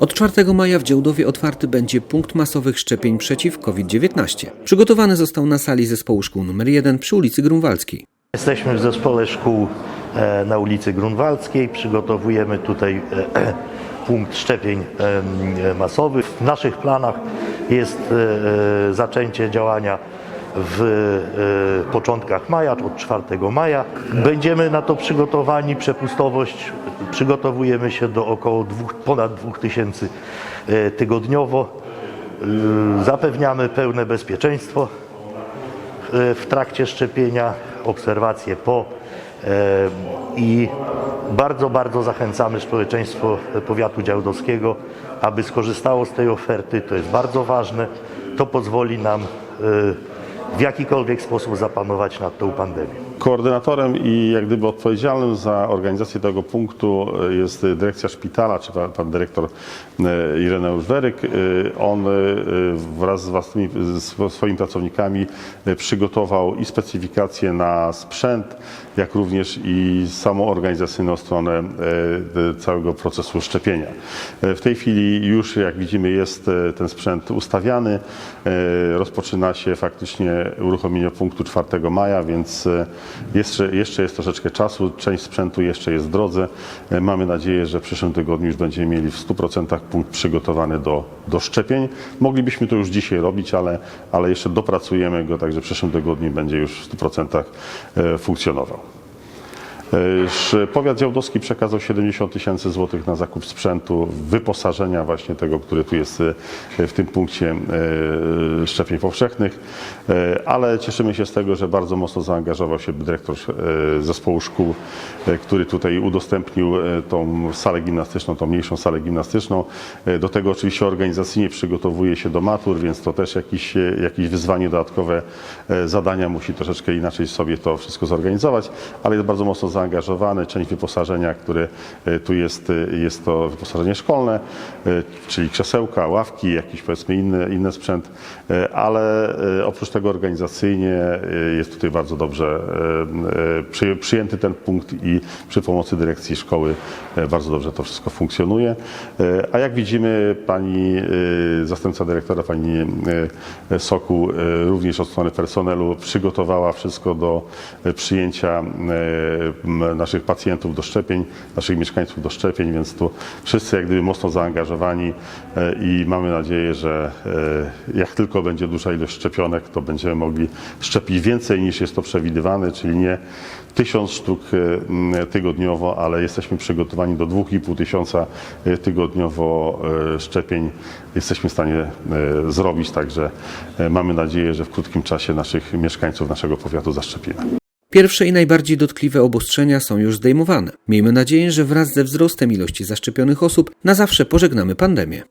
Od 4 maja w Działdowie otwarty będzie punkt masowych szczepień przeciw COVID-19. Przygotowany został na sali zespołu szkół nr 1 przy ulicy Grunwaldzkiej. Jesteśmy w zespole szkół e, na ulicy Grunwaldzkiej. Przygotowujemy tutaj e, punkt szczepień masowych. W naszych planach jest e, zaczęcie działania w e, początkach maja, od 4 maja. Będziemy na to przygotowani. Przepustowość przygotowujemy się do około dwóch, ponad 2000 e, tygodniowo. E, Zapewniamy pełne bezpieczeństwo w trakcie szczepienia, obserwacje po i bardzo, bardzo zachęcamy społeczeństwo powiatu działdowskiego, aby skorzystało z tej oferty. To jest bardzo ważne. To pozwoli nam w jakikolwiek sposób zapanować nad tą pandemią. Koordynatorem i jak gdyby odpowiedzialnym za organizację tego punktu e, jest dyrekcja szpitala, czy pan, pan dyrektor e, Ireneusz Weryk. E, On wraz z własnymi, swoimi pracownikami przygotował i specyfikację na sprzęt, jak również i samą organizacyjną stronę całego procesu szczepienia. W tej chwili już, jak widzimy, jest ten sprzęt ustawiany. Rozpoczyna się faktycznie uruchomienie punktu 4 maja, więc e, jeszcze, jeszcze jest troszeczkę czasu. Część sprzętu jeszcze jest w drodze. E, Mamy nadzieję, że w przyszłym tygodniu już będziemy mieli w 100% punkt przygotowany do, do szczepień. Moglibyśmy to już dzisiaj robić, ale, ale jeszcze dopracujemy go, także w przyszłym tygodniu będzie już w 100% e, funkcjonował. Powiat działdowski przekazał 70 tysięcy złotych na zakup sprzętu, wyposażenia właśnie tego, który tu jest e, w tym punkcie e, szczepień powszechnych, E, ale cieszymy się z tego, że bardzo mocno zaangażował się dyrektor zespołu szkół, który tutaj udostępnił tą salę gimnastyczną, tą mniejszą salę gimnastyczną. Do tego oczywiście organizacyjnie przygotowuje się do matur, więc to też jakieś, jakieś wyzwanie, dodatkowe zadania, musi troszeczkę inaczej sobie to wszystko zorganizować, ale jest bardzo mocno zaangażowany. Część wyposażenia, które tu jest, e, jest to wyposażenie szkolne, e, czyli krzesełka, ławki, jakiś powiedzmy inny, inny sprzęt, e, ale oprócz tego organizacyjnie jest tutaj bardzo dobrze przyję- przyjęty ten punkt i przy pomocy dyrekcji szkoły bardzo dobrze to wszystko funkcjonuje. A jak widzimy, pani zastępca dyrektora, pani Soku, również od strony personelu przygotowała wszystko do przyjęcia naszych pacjentów do szczepień, naszych mieszkańców do szczepień, więc tu wszyscy jak gdyby mocno zaangażowani e, i mamy nadzieję, że e, jak tylko będzie duża ilość szczepionek, to będziemy mogli szczepić więcej niż jest to przewidywane, czyli nie tysiąc sztuk e, tygodniowo, ale jesteśmy przygotowani do 2,5 tysiąca tygodniowo szczepień. Jesteśmy w stanie zrobić, także mamy nadzieję, że w krótkim czasie naszych mieszkańców naszego powiatu zaszczepimy. Pierwsze i najbardziej dotkliwe obostrzenia są już zdejmowane. Miejmy nadzieję, że wraz ze wzrostem ilości zaszczepionych osób na zawsze pożegnamy pandemię.